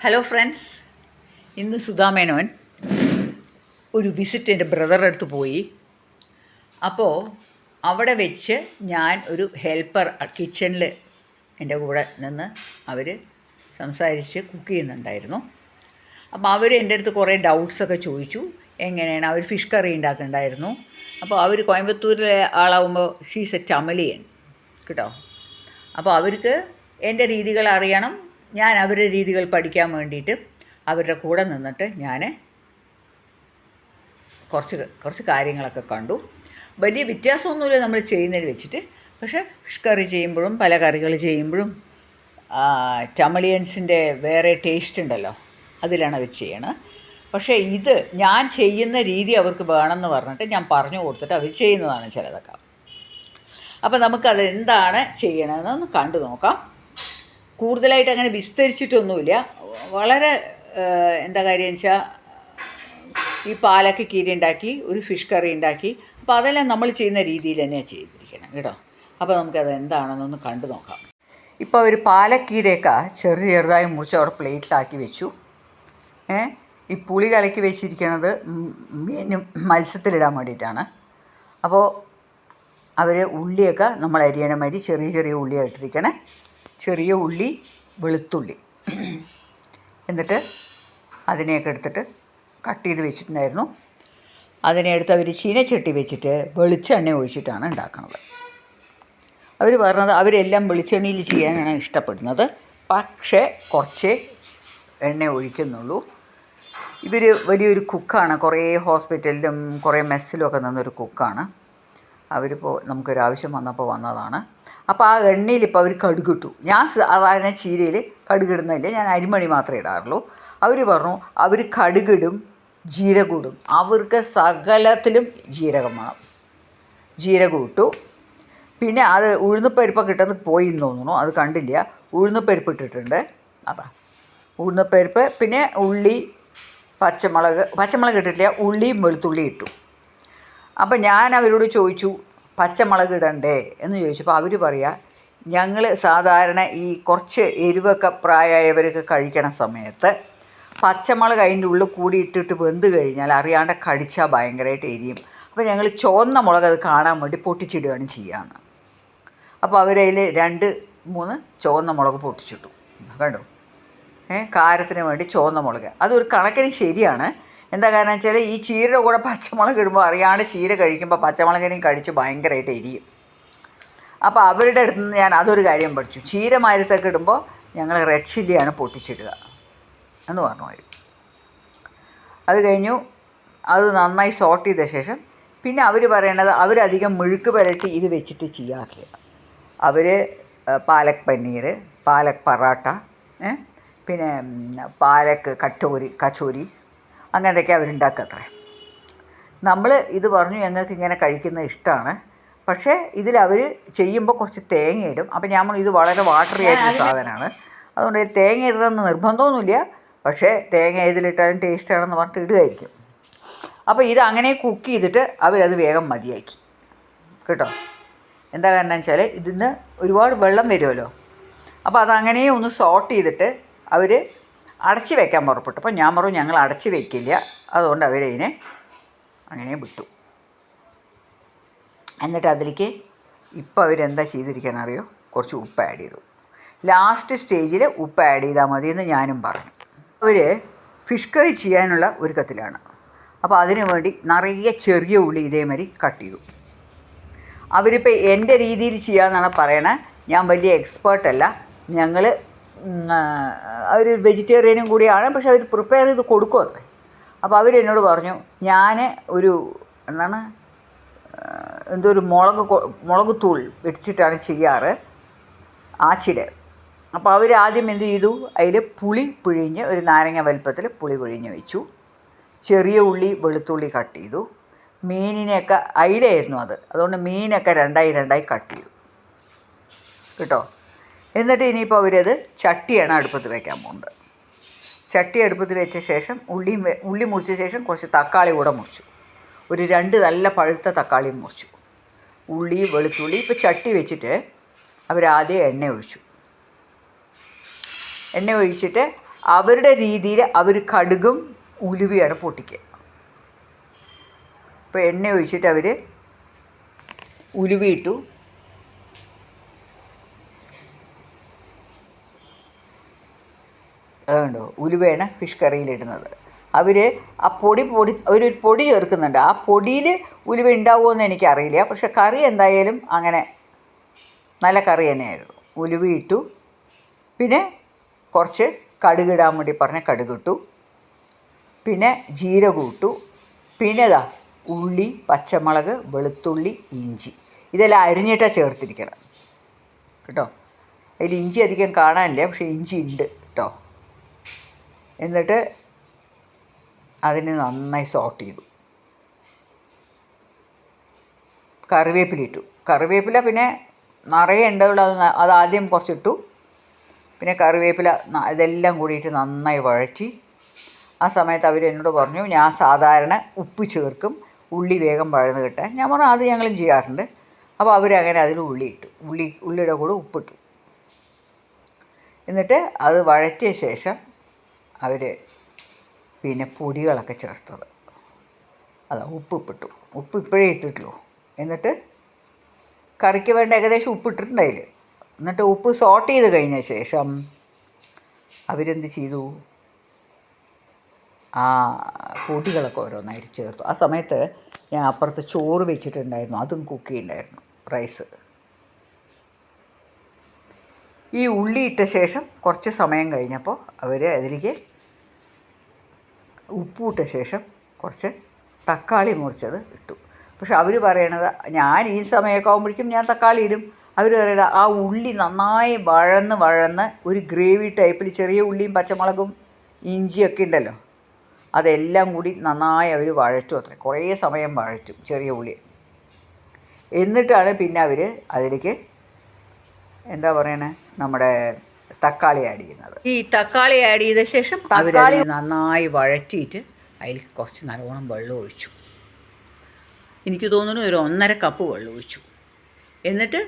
Hello friends ഇന്ന് സുധാമേനോൻ ഒരു visit എന്റെ ബ്രദറുടെ അടുത്ത് പോയി. അപ്പോൾ അവിടെ വെച്ച് ഞാൻ ഒരു ഹെൽപ്പർ കിച്ചണിൽ എന്റെ കൂടെ നിന്ന് അവർ സംസാരിച്ച് കുക്ക് ചെയ്യുന്നുണ്ടായിരുന്നു. അപ്പോൾ അവർ എന്റെ അടുത്ത് കുറേ ഡൗട്ട്സൊക്കെ ചോദിച്ചു. എങ്ങനെയാണ്? അവർ ഫിഷ് കറി ഉണ്ടാക്കുന്നുണ്ടായിരുന്നു. അപ്പോൾ അവർ കോയമ്പത്തൂരിലെ ആളാവുമ്പോൾ ഷീസ് എ ടമലിയൻ കേട്ടോ? അപ്പോൾ അവർക്ക് എന്റെ രീതികൾ അറിയണം. ഞാൻ അവരുടെ രീതികൾ പഠിക്കാൻ വേണ്ടിയിട്ട് അവരുടെ കൂടെ നിന്നിട്ട് ഞാൻ കുറച്ച് കുറച്ച് കാര്യങ്ങളൊക്കെ കണ്ടു. വലിയ വ്യത്യാസമൊന്നുമില്ല നമ്മൾ ചെയ്യുന്നതിൽ വെച്ചിട്ട്. പക്ഷേ ഫിഷ് കറി ചെയ്യുമ്പോഴും പല കറികൾ ചെയ്യുമ്പോഴും ടമളിയൻസിന്റെ വേറെ ടേസ്റ്റ് ഉണ്ടല്ലോ അതിലാണ് അവർ ചെയ്യണത്. പക്ഷേ ഇത് ഞാൻ ചെയ്യുന്ന രീതി അവർക്ക് വേണമെന്ന് പറഞ്ഞിട്ട് ഞാൻ പറഞ്ഞു കൊടുത്തിട്ട് അവർ ചെയ്യുന്നതാണ് ചിലതൊക്കെ. അപ്പോൾ നമുക്കത് എന്താണ് ചെയ്യണമെന്ന് കണ്ടു നോക്കാം. കൂടുതലായിട്ട് അങ്ങനെ വിസ്തരിച്ചിട്ടൊന്നുമില്ല. വളരെ എന്താ കാര്യം വെച്ചാൽ ഈ പാലൊക്കെ കീരി ഉണ്ടാക്കി ഒരു ഫിഷ് കറി ഉണ്ടാക്കി. അപ്പോൾ അതെല്ലാം നമ്മൾ ചെയ്യുന്ന രീതിയിൽ തന്നെയാണ് ചെയ്തിരിക്കണം കേട്ടോ. അപ്പോൾ നമുക്കത് എന്താണെന്നൊന്ന് കണ്ടു നോക്കാം. ഇപ്പോൾ ഒരു പാലക്കീരയൊക്കെ ചെറു ചെറുതായി മുറിച്ച് അവിടെ പ്ലേറ്റിലാക്കി വെച്ചു. ഏ ഈ പുളി കലക്കി വെച്ചിരിക്കണത് മീനും മത്സ്യത്തിലിടാൻ വേണ്ടിയിട്ടാണ്. അപ്പോൾ അവർ ഉള്ളിയൊക്കെ നമ്മൾ അരിയണ മാതിരി ചെറിയ ചെറിയ ഉള്ളിയാണ് ഇട്ടിരിക്കണേ ചെറിയ ഉള്ളി വെളുത്തുള്ളി. എന്നിട്ട് അതിനെയൊക്കെ എടുത്തിട്ട് കട്ട് ചെയ്ത് വെച്ചിട്ടുണ്ടായിരുന്നു. അതിനെ എടുത്ത് അവർ ചീനച്ചട്ടി വെച്ചിട്ട് വെളിച്ചെണ്ണ ഒഴിച്ചിട്ടാണ് ഉണ്ടാക്കുന്നത് അവർ പറഞ്ഞത് അവരെല്ലാം വെളിച്ചെണ്ണയിൽ ചെയ്യാനാണ് ഇഷ്ടപ്പെടുന്നത്. പക്ഷേ കുറച്ച് എണ്ണ ഒഴിക്കുന്നുള്ളൂ. ഇവർ വലിയൊരു കുക്കാണ്. കുറേ ഹോസ്പിറ്റലിലും കുറേ മെസ്സിലും ഒക്കെ നിന്നൊരു കുക്കാണ്. അവരിപ്പോൾ നമുക്കൊരാവശ്യം വന്നപ്പോൾ വന്നതാണ്. അപ്പോൾ ആ എണ്ണയിൽ ഇപ്പോൾ അവർ കടുകിട്ടു. ഞാൻ സാധാരണ ചീരയിൽ കടുകിടുന്നില്ല ഞാൻ അരിമണി മാത്രമേ ഇടാറുള്ളൂ. അവർ പറഞ്ഞു അവർ കടുകിടും ജീരകൂടും അവർക്ക് സകലത്തിലും ജീരകം വേണം. ജീരകം പിന്നെ അത് ഉഴുന്നുപരിപ്പൊക്കെ ഇട്ടത് പോയി എന്ന് തോന്നുന്നു. അത് കണ്ടില്ല. ഉഴുന്നുപരിപ്പ് ഇട്ടിട്ടുണ്ട്. അതാ. ഉഴുന്നുപരിപ്പ് പിന്നെ ഉള്ളി പച്ചമുളക് പച്ചമുളക് ഇട്ടിട്ടില്ല. ഉള്ളിയും വെളുത്തുള്ളി ഇട്ടു. അപ്പം ഞാൻ അവരോട് ചോദിച്ചു പച്ചമുളക് ഇടണ്ടേ എന്ന് ചോദിച്ചപ്പോൾ അവർ പറയാ ഞങ്ങൾ സാധാരണ ഈ കുറച്ച് എരിവൊക്കെ പ്രായമായവരൊക്കെ കഴിക്കണ സമയത്ത് പച്ചമുളക് അതിന്റെ ഉള്ളിൽ കൂടി ഇട്ടിട്ട് വെന്ത് കഴിഞ്ഞാൽ അറിയാണ്ട് കടിച്ചാൽ ഭയങ്കരമായിട്ട് എരിയും. അപ്പോൾ ഞങ്ങൾ ചുവന്ന മുളക് അത് കാണാൻ വേണ്ടി പൊട്ടിച്ചിടുകയാണ് ചെയ്യാന്ന്. അപ്പോൾ അവരതിൽ രണ്ട് മൂന്ന് ചുവന്ന മുളക് പൊട്ടിച്ചിട്ടു. കണ്ടോ? ഏ കാരത്തിന് വേണ്ടി ചുവന്ന മുളക്. അതൊരു കണക്കിന് ശരിയാണ്. എന്താ കാരണം വെച്ചാൽ ഈ ചീരയുടെ കൂടെ പച്ചമുളക് ഇടുമ്പോൾ അറിയാണ്ട് ചീര കഴിക്കുമ്പോൾ പച്ചമുളകിനെയും കഴിച്ച് ഭയങ്കരമായിട്ട് എരിയും. അപ്പോൾ അവരുടെ അടുത്ത് നിന്ന് ഞാൻ അതൊരു കാര്യം പഠിച്ചു. ചീര മരത്തൊക്കെ ഇടുമ്പോൾ ഞങ്ങൾ റെഡ് ചില്ലിയാണ് പൊട്ടിച്ചിടുക എന്ന് പറഞ്ഞു അവർ അത് കഴിഞ്ഞു. അത് നന്നായി സോർട്ട് ചെയ്ത ശേഷം പിന്നെ അവർ പറയണത് അവരധികം മുഴുക്ക് പുരട്ടി ഇത് വെച്ചിട്ട് ചെയ്യാറില്ല. അവർ പാലക് പനീർ പാലക് പറാട്ട പിന്നെ പാലക് കട്ടോരി കച്ചോരി അങ്ങനത്തെയൊക്കെ അവരുണ്ടാക്കത്രേ നമ്മൾ ഇത് പറഞ്ഞു ഞങ്ങൾക്ക് ഇങ്ങനെ കഴിക്കുന്നത് ഇഷ്ടമാണ്. പക്ഷേ ഇതിൽ അവർ ചെയ്യുമ്പോൾ കുറച്ച് തേങ്ങ ഇടും. അപ്പോൾ ഞാൻ ഇത് വളരെ വാട്ടറി ആയിട്ടുള്ള സാധനമാണ്. അതുകൊണ്ട് ഇതിൽ തേങ്ങ ഇടണമെന്ന് നിർബന്ധമൊന്നുമില്ല. പക്ഷേ തേങ്ങ ഇതിലിട്ടാലും ടേസ്റ്റാണെന്ന് പറഞ്ഞിട്ട് ഇടുമായിരിക്കും അപ്പോൾ ഇത് അങ്ങനെ കുക്ക് ചെയ്തിട്ട് അവരത് വേഗം മതിയാക്കി. കേട്ടോ? എന്താ കാരണം വെച്ചാൽ ഇതിന്ന് ഒരുപാട് വെള്ളം വരുമല്ലോ. അപ്പോൾ അതങ്ങനെ ഒന്ന് സോർട്ട് ചെയ്തിട്ട് അവർ അടച്ച് വെക്കാൻ പുറപ്പെട്ടു. അപ്പോൾ ഞാൻ പറഞ്ഞു ഞങ്ങൾ അടച്ചു വെക്കില്ല. അതുകൊണ്ട് അവരതിനെ അങ്ങനെ വിട്ടു. എന്നിട്ട് അതിലേക്ക് ഇപ്പോൾ അവരെന്താ ചെയ്തിരിക്കാൻ അറിയോ? കുറച്ച് ഉപ്പ് ആഡ് ചെയ്തു. ലാസ്റ്റ് സ്റ്റേജിൽ ഉപ്പ് ആഡ് ചെയ്താൽ മതി എന്ന് ഞാനും പറഞ്ഞു. അവർ ഫിഷ് കറി ചെയ്യാനുള്ള ഒരുക്കത്തിലാണ് അപ്പോൾ അതിനു വേണ്ടി നിറയെ ചെറിയ ഉള്ളി ഇതേമാതിരി കട്ട് ചെയ്തു. അവരിപ്പോൾ എന്റെ രീതിയിൽ ചെയ്യാമെന്നാണ് പറയണത് ഞാൻ വലിയ എക്സ്പേർട്ടല്ല ഞങ്ങൾ അവർ വെജിറ്റേറിയനും കൂടിയാണ് പക്ഷെ അവർ പ്രിപ്പയർ ചെയ്ത് കൊടുക്കും അത്രേ അപ്പോൾ അവരെന്നോട് പറഞ്ഞു ഞാൻ ഒരു എന്താണ് എന്തോ ഒരു മുളക് മുളക് തൂൾ വെച്ചിട്ടാണ് ചെയ്യാറ് ആച്ചിട്. അപ്പോൾ അവർ ആദ്യം എന്ത് ചെയ്തു അതിൽ പുളി പിഴിഞ്ഞ് ഒരു നാരങ്ങ വലുപ്പത്തിൽ പുളി പിഴിഞ്ഞ് വെച്ചു. ചെറിയ ഉള്ളി വെളുത്തുള്ളി കട്ട് ചെയ്തു. മീനിനെയൊക്കെ അയിലായിരുന്നു അത്. അതുകൊണ്ട് മീനൊക്കെ രണ്ടായി രണ്ടായി കട്ട് ചെയ്തു. കേട്ടോ? എന്നിട്ട് ഇനിയിപ്പോൾ അവരത് ചട്ടിയാണ് അടുപ്പത്ത് വയ്ക്കാൻ പോകുന്നത് ചട്ടി അടുപ്പത്ത് വെച്ച ശേഷം ഉള്ളിയും ഉള്ളി മുറിച്ച ശേഷം കുറച്ച് തക്കാളി കൂടെ മുറിച്ചു. ഒരു രണ്ട് നല്ല പഴുത്ത തക്കാളിയും മുറിച്ചു. ഉള്ളി വെളുത്തുള്ളി ഇപ്പോൾ ചട്ടി വെച്ചിട്ട് അവരാദ്യം എണ്ണ ഒഴിച്ചു. എണ്ണ ഒഴിച്ചിട്ട് അവരുടെ രീതിയിൽ അവർ കടുകും ഉലുവയാണ് പൊട്ടിക്കുക. ഇപ്പോൾ എണ്ണ ഒഴിച്ചിട്ട് അവർ ഉലുവയിട്ടു അതുകൊണ്ടോ ഉലുവയാണ് ഫിഷ് കറിയിലിടുന്നത് അവർ ആ പൊടി പൊടി ഒരു പൊടി ചേർക്കുന്നുണ്ട്. ആ പൊടിയിൽ ഉലുവ ഉണ്ടാവുമോ എന്ന് എനിക്കറിയില്ല. പക്ഷെ കറി എന്തായാലും അങ്ങനെ നല്ല കറി തന്നെയായിരുന്നു. ഉലുവ ഇട്ടു. പിന്നെ കുറച്ച് കടുക് ഇടാൻ വേണ്ടി പറഞ്ഞ കടുക് ഇട്ടു. പിന്നെ ജീരകം പിന്നെ ഇതാ ഉള്ളി പച്ചമുളക് വെളുത്തുള്ളി ഇഞ്ചി. ഇതെല്ലാം അരിഞ്ഞിട്ടാണ് ചേർത്തിരിക്കണം കേട്ടോ? അതിൽ ഇഞ്ചി അധികം കാണാനില്ല. പക്ഷേ ഇഞ്ചി ഉണ്ട്. കേട്ടോ? എന്നിട്ട് അതിനെ നന്നായി സോട്ട് ചെയ്തു. കറിവേപ്പില ഇട്ടു. കറിവേപ്പില പിന്നെ നിറയെ ഉണ്ടല്ലോ അത് അത് ആദ്യം കുറച്ചിട്ടു. പിന്നെ കറിവേപ്പില ഇതെല്ലാം കൂടിയിട്ട് നന്നായി വഴറ്റി. ആ സമയത്ത് അവർ എന്നോട് പറഞ്ഞു ഞാൻ സാധാരണ ഉപ്പ് ചേർക്കും ഉള്ളി വേഗം വഴന്ന് കിട്ടാൻ. ഞാൻ പറഞ്ഞു അത് ഞങ്ങളും ചെയ്യാറുണ്ട്. അപ്പോൾ അവരങ്ങനെ അതിൽ ഉള്ളി ഇട്ടു. ഉള്ളി ഉള്ളിയുടെ കൂടെ ഉപ്പിട്ടു. എന്നിട്ട് അത് വഴറ്റിയ ശേഷം അവർ പിന്നെ പൊടികളൊക്കെ ചേർത്തത്. അതാ ഉപ്പ് ഇപ്പിട്ടു ഉപ്പ് ഇപ്പോഴേ ഇട്ടിട്ടുള്ളൂ. എന്നിട്ട് കറിക്ക് വേണ്ട ഏകദേശം ഉപ്പ് ഇട്ടിട്ടുണ്ട് അതിൽ. എന്നിട്ട് ഉപ്പ് സോട്ട് ചെയ്ത് കഴിഞ്ഞ ശേഷം അവരെന്ത് ചെയ്തു? ആ പൊടികളൊക്കെ ഓരോന്നായിട്ട് ചേർത്തു. ആ സമയത്ത് ഞാൻ അപ്പുറത്ത് ചോറ് വെച്ചിട്ടുണ്ടായിരുന്നു. അതും കുക്ക് ചെയ്യുന്നുണ്ടായിരുന്നു റൈസ് ഈ ഉള്ളി ഇട്ട ശേഷം കുറച്ച് സമയം കഴിഞ്ഞപ്പോൾ അവർ അതിലേക്ക് ഉപ്പ് ഇട്ട ശേഷം കുറച്ച് തക്കാളി മുറിച്ചത് ഇട്ടു. പക്ഷെ അവർ പറയണത് ഞാൻ ഈ സമയമൊക്കെ ആകുമ്പോഴേക്കും ഞാൻ തക്കാളി ഇടും. അവർ പറയണത് ആ ഉള്ളി നന്നായി വഴന്ന് വഴന്ന് ഒരു ഗ്രേവി ടൈപ്പിൽ ചെറിയ ഉള്ളിയും പച്ചമുളകും ഇഞ്ചിയൊക്കെ ഉണ്ടല്ലോ അതെല്ലാം കൂടി നന്നായി അവർ വഴറ്റും അത്ര. കുറേ സമയം വഴറ്റും ചെറിയ ഉള്ളി. എന്നിട്ടാണ് പിന്നെ അവർ അതിലേക്ക് എന്താ പറയണേ? നമ്മുടെ തക്കാളി ആഡ് ചെയ്യുന്നത്. ഈ തക്കാളി ആഡ് ചെയ്ത ശേഷം തക്കാളി നന്നായി വഴറ്റിയിട്ട് അതിൽ കുറച്ച് നല്ലോണം വെള്ളം ഒഴിച്ചു. എനിക്ക് തോന്നുന്നു ഒരു ഒന്നര കപ്പ് വെള്ളം ഒഴിച്ചു. എന്നിട്ട്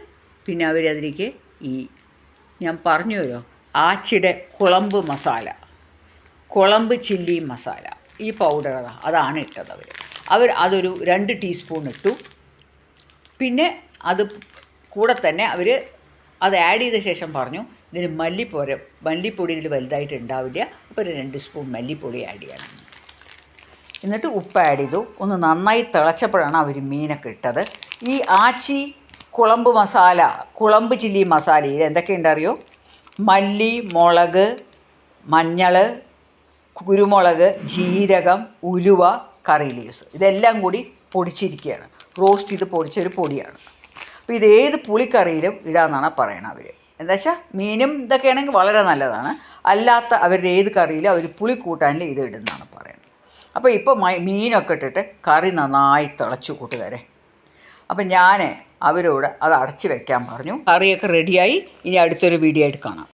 പിന്നെ അവരതിലേക്ക് ഈ ഞാൻ പറഞ്ഞു തരോ ആച്ചിയുടെ കുളമ്പ് മസാല കുളമ്പ് ചില്ലി മസാല ഈ പൗഡർ അതാ അതാണ് ഇട്ടത് അവർ അവർ അതൊരു രണ്ട് ടീസ്പൂൺ ഇട്ടു. പിന്നെ അത് കൂടെ തന്നെ അവർ അത് ആഡ് ചെയ്ത ശേഷം പറഞ്ഞു ഇതിന് മല്ലിപ്പൊര മല്ലിപ്പൊടി ഇതിൽ വലുതായിട്ട് ഉണ്ടാവില്ല അപ്പോൾ ഒരു രണ്ട് സ്പൂൺ മല്ലിപ്പൊടി ആഡ് ചെയ്യണം. എന്നിട്ട് ഉപ്പ് ആഡ് ചെയ്തു. ഒന്ന് നന്നായി തിളച്ചപ്പോഴാണ് അവർ മീനൊക്കെ ഇട്ടത്. ഈ ആച്ചി കുളമ്പ് മസാല കുളമ്പ് ചില്ലി മസാലയിൽ എന്തൊക്കെയുണ്ട് അറിയോ? മല്ലി മുളക് മഞ്ഞൾ കുരുമുളക് ജീരകം ഉലുവ കറി ലീവ്സ് ഇതെല്ലാം കൂടി പൊടിച്ചിരിക്കുകയാണ്. റോസ്റ്റ് ചെയ്ത് പൊടിച്ചൊരു പൊടിയാണ്. അപ്പോൾ ഇത് ഏത് പുളിക്കറിയിലും ഇടാമെന്നാണ് പറയണത് അവർ എന്താ വെച്ചാൽ മീനും ഇതൊക്കെ ആണെങ്കിൽ വളരെ നല്ലതാണ്. അല്ലാത്ത അവരുടെ ഏത് കറിയിലും അവർ പുളി കൂട്ടാനിൽ ഇത് ഇടുന്നതാണ് പറയുന്നത് അപ്പോൾ ഇപ്പോൾ മീനൊക്കെ ഇട്ടിട്ട് കറി നന്നായി തിളച്ചു കൂട്ടുകാരെ. അപ്പം ഞാൻ അവരോട് അത് അടച്ചു വെക്കാൻ പറഞ്ഞു. കറിയൊക്കെ റെഡിയായി ഇനി അടുത്തൊരു വീഡിയോ ആയിട്ട് കാണാം.